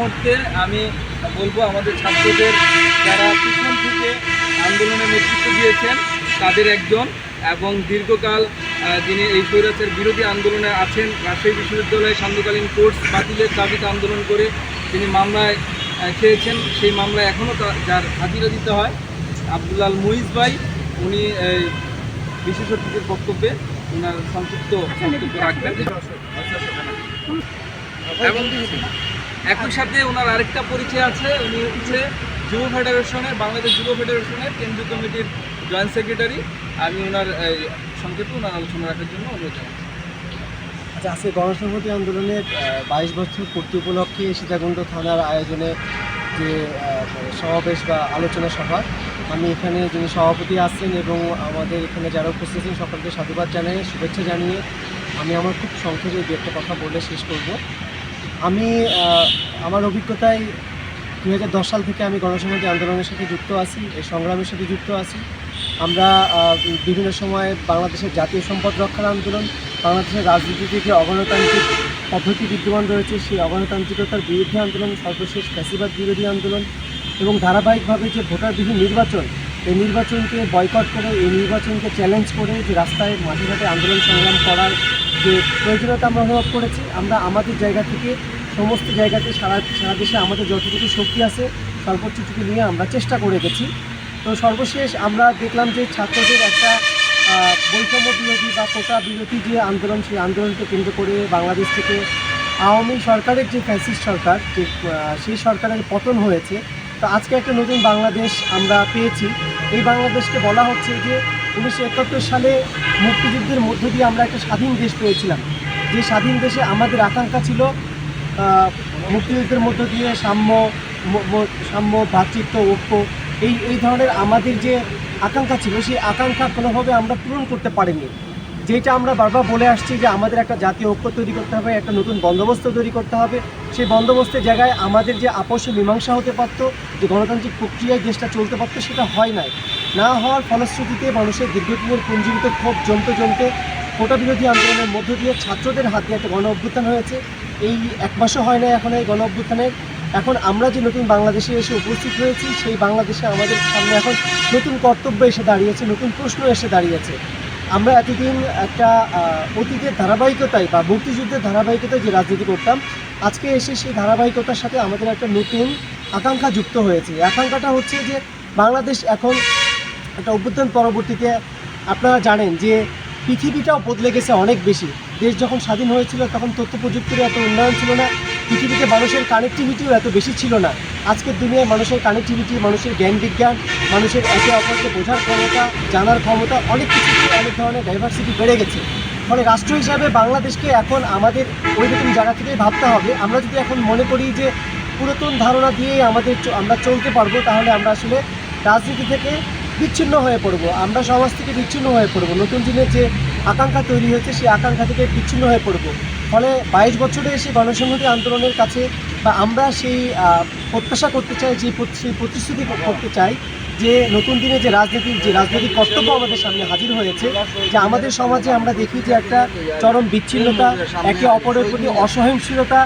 মুহূর্তে আমি বলব আমাদের ছাত্রদের যারা পিছন থেকে আন্দোলনে নেতৃত্ব দিয়েছেন তাদের একজন এবং দীর্ঘকাল যিনি এই স্বৈরাচার বিরোধী আন্দোলনে আছেন রাজশাহী বিশ্ববিদ্যালয়ে সান্ধ্যকালীন কোর্স বাতিলের দাবিতে আন্দোলন করে তিনি মামলায় খেয়েছেন। সেই মামলায় এখনও যার হাজিরা দিতে হয় আব্দুল্লাল মুইজ ভাই। উনি এই, বিশেষ অতিথির বক্তব্যে ওনার সংক্ষিপ্ত বক্তব্য রাখবেন। এবং একই সাথে ওনার আরেকটা পরিচয় আছে, উনি হচ্ছে যুব ফেডারেশনের, বাংলাদেশ যুব ফেডারেশনের কেন্দ্রীয় কমিটির জয়েন্ট সেক্রেটারি। আমি ওনার সংক্ষেপে ওনার আলোচনা রাখার জন্য অনুরোধ জানাচ্ছি। আচ্ছা আজকে গণসংহতি আন্দোলনের বাইশ বছর পূর্তি উপলক্ষে সীতাকুণ্ড থানার আয়োজনে যে সমাবেশ বা আলোচনা সভা, আমি এখানে যিনি সভাপতি আসছেন এবং আমাদের এখানে যারা উপস্থিত আছেন, সকলকে সাধুবাদ জানিয়ে, শুভেচ্ছা জানিয়ে আমি আমার খুব সংক্ষেপে দু একটা কথা বলে শেষ করব। আমি আমার অভিজ্ঞতায় দু হাজার দশ সাল থেকে আমি গণসংহতি আন্দোলনের সাথে যুক্ত আছি, এই সংগ্রামের সাথে যুক্ত আছি। আমরা বিভিন্ন সময় বাংলাদেশের জাতীয় সম্পদ রক্ষার আন্দোলন, বাংলাদেশের রাজনীতিতে যে অগণতান্ত্রিক পদ্ধতি বিদ্যমান রয়েছে, সেই অগণতান্ত্রিকতার বিরুদ্ধে আন্দোলন, সর্বশেষ ফ্যাসিবাদ বিরোধী আন্দোলন এবং ধারাবাহিকভাবে যে ভোটারবিহীন নির্বাচন, এই নির্বাচনকে বয়কট করে, এই নির্বাচনকে চ্যালেঞ্জ করে যে রাস্তায় মাঠে ঘাটে আন্দোলন সংগ্রাম করার যে প্রয়োজনীয়তা আমরা অনুভব করেছি, আমরা আমাদের জায়গা থেকে সমস্ত জায়গাতে সারা সারা দেশে আমাদের যতটুকু শক্তি আছে, সর্বোচ্চটুকু নিয়ে আমরা চেষ্টা করে গেছি। তো সর্বশেষ আমরা দেখলাম যে ছাত্রদের একটা বৈষম্য বিরোধী বা কোটা বিরোধী যে আন্দোলন, সেই আন্দোলনকে কেন্দ্র করে বাংলাদেশ থেকে আওয়ামী সরকারের যে ফ্যাসিস্ট সরকার, যে সেই সরকারের পতন হয়েছে। তো আজকে একটা নতুন বাংলাদেশ আমরা পেয়েছি। এই বাংলাদেশকে বলা হচ্ছে যে উনিশশো একাত্তর সালে মুক্তিযুদ্ধের মধ্য দিয়ে আমরা একটা স্বাধীন দেশ পেয়েছিলাম। যে স্বাধীন দেশে আমাদের আকাঙ্ক্ষা ছিল মুক্তিযুদ্ধের মধ্য দিয়ে সাম্য সাম্য ভ্রাতৃত্ব ঐক্য, এই এই ধরনের আমাদের যে আকাঙ্ক্ষা ছিল, সেই আকাঙ্ক্ষা কোনোভাবে আমরা পূরণ করতে পারিনি। যেটা আমরা বারবার বলে আসছি যে আমাদের একটা জাতীয় ঐক্য তৈরি করতে হবে, একটা নতুন বন্দোবস্ত তৈরি করতে হবে। সেই বন্দোবস্তের জায়গায় আমাদের যে আপস মীমাংসা হতে পারতো, যে গণতান্ত্রিক প্রক্রিয়ায় দেশটা চলতে পারতো, সেটা হয় নাই। না হওয়ার ফলশ্রুতিতে মানুষের দীর্ঘদিনের পুঞ্জীবিত ক্ষোভ জমতে জমতে কোটা বিরোধী আন্দোলনের মধ্য দিয়ে ছাত্রদের হাতে একটা গণ অভ্যুত্থান হয়েছে। এই এক মাসও হয় না এখন এই গণ অভ্যুত্থানের। এখন আমরা যে নতুন বাংলাদেশে এসে উপস্থিত হয়েছি, সেই বাংলাদেশে আমাদের সামনে এখন নতুন কর্তব্য এসে দাঁড়িয়েছে, নতুন প্রশ্ন এসে দাঁড়িয়েছে। আমরা এতদিন একটা অতীতের ধারাবাহিকতায় বা মুক্তিযুদ্ধের ধারাবাহিকতায় যে রাজনীতি করতাম, আজকে এসে সেই ধারাবাহিকতার সাথে আমাদের একটা নতুন আকাঙ্ক্ষা যুক্ত হয়েছে। আকাঙ্ক্ষাটা হচ্ছে যে বাংলাদেশ এখন একটা অভ্যুত্থান পরবর্তীতে আপনারা জানেন যে পৃথিবীটাও বদলে গেছে অনেক বেশি। দেশ যখন স্বাধীন হয়েছিল, তখন তথ্য প্রযুক্তির এত উন্নয়ন ছিল না। পৃথিবীতে মানুষের কানেক্টিভিটিও এত বেশি ছিল না। আজকের দুনিয়ায় মানুষের কানেক্টিভিটি মানুষের জ্ঞান বিজ্ঞান, মানুষের একে অপরকে বোঝার ক্ষমতা, জানার ক্ষমতা, অনেক কিছু অনেক ধরনের ডাইভার্সিটি বেড়ে গেছে। ফলে রাষ্ট্র হিসাবে বাংলাদেশকে এখন আমাদের ওই রকম জায়গা থেকেই ভাবতে হবে। আমরা যদি এখন মনে করি যে পুরাতন ধারণা দিয়েই আমাদের আমরা চলতে পারব, তাহলে আমরা আসলে রাজনীতি থেকে বিচ্ছিন্ন হয়ে পড়ব। আমরা সমাজ থেকে বিচ্ছিন্ন হয়ে পড়ব। নতুন দিনের যে আকাঙ্ক্ষা তৈরি হয়েছে সেই আকাঙ্ক্ষা থেকে বিচ্ছিন্ন হয়ে পড়ব। ফলে বাইশ বছরে এসে গণসংহতি আন্দোলনের কাছে বা আমরা সেই প্রত্যাশা করতে চাই, যে সেই প্রতিশ্রুতি করতে চাই যে নতুন দিনে যে রাজনীতির, যে রাজনৈতিক কর্তব্য আমাদের সামনে হাজির হয়েছে, যে আমাদের সমাজে আমরা দেখি যে একটা চরম বিচ্ছিন্নতা, একে অপরের প্রতি অসহিংসতা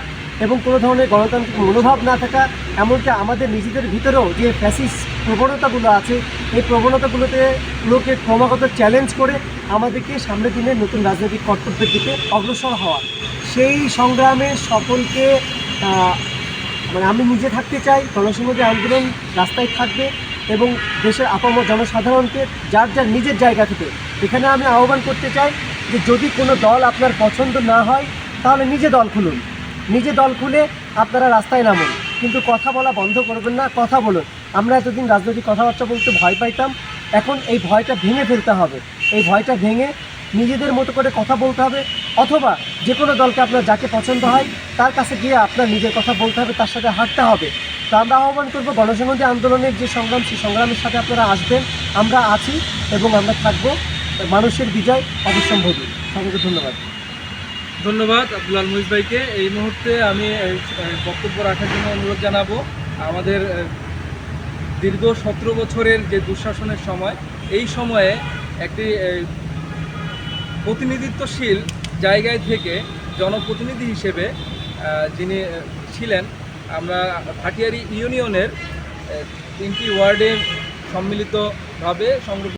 এবং কোনো ধরনের গণতান্ত্রিক মনোভাব না থাকা, এমনকি আমাদের নিজেদের ভিতরেও যে ফ্যাসিস প্রবণতাগুলো আছে, এই প্রবণতাগুলোতে গুলোকে ক্রমাগত চ্যালেঞ্জ করে আমাদেরকে সামনের দিনে নতুন রাজনৈতিক কর্তব্যের দিকে অগ্রসর হওয়া সেই সংগ্রামে সকলকে মানে আমি নিজে থাকতে চাই গণসংহতি আন্দোলন রাস্তায় থাকবে এবং দেশের আপাম জনসাধারণকে যার যার নিজের জায়গা থেকে। এখানে আমি আহ্বান করতে চাই যে যদি কোনো দল আপনার পছন্দ না হয়, তাহলে নিজে দল খুলুন। নিজে দল খুলে আপনারা রাস্তায় নামুন। কিন্তু কথা বলা বন্ধ করবেন না, কথা বলুন। আমরা এতদিন রাজনৈতিক কথাবার্তা বলতে ভয় পাইতাম, এখন এই ভয়টা ভেঙে ফেলতে হবে। এই ভয়টা ভেঙে নিজেদের মতো করে কথা বলতে হবে, অথবা যে কোনো দলকে আপনার যাকে পছন্দ হয়, তার কাছে গিয়ে আপনার নিজের কথা বলতে হবে, তার সাথে হাঁটতে হবে। তো আমরা আহ্বান করব গণসংহতি আন্দোলনের যে সংগ্রাম, সেই সংগ্রামের সাথে আপনারা আসবেন। আমরা আছি এবং আমরা থাকব। মানুষের বিজয় অবশ্যম্ভাবী সকলকে ধন্যবাদ। ধন্যবাদ আব্দুল মুইজ ভাইকে। এই মুহূর্তে আমি বক্তব্য রাখার জন্য অনুরোধ জানাব, আমাদের দীর্ঘ সতেরো বছরের যে দুঃশাসনের সময়, এই সময়ে একটি প্রতিনিধিত্বশীল জায়গায় থেকে জনপ্রতিনিধি হিসেবে যিনি ছিলেন, আমরা ভাটিয়ারি ইউনিয়নের তিনটি ওয়ার্ডে সম্মিলিতভাবে সংগঠিত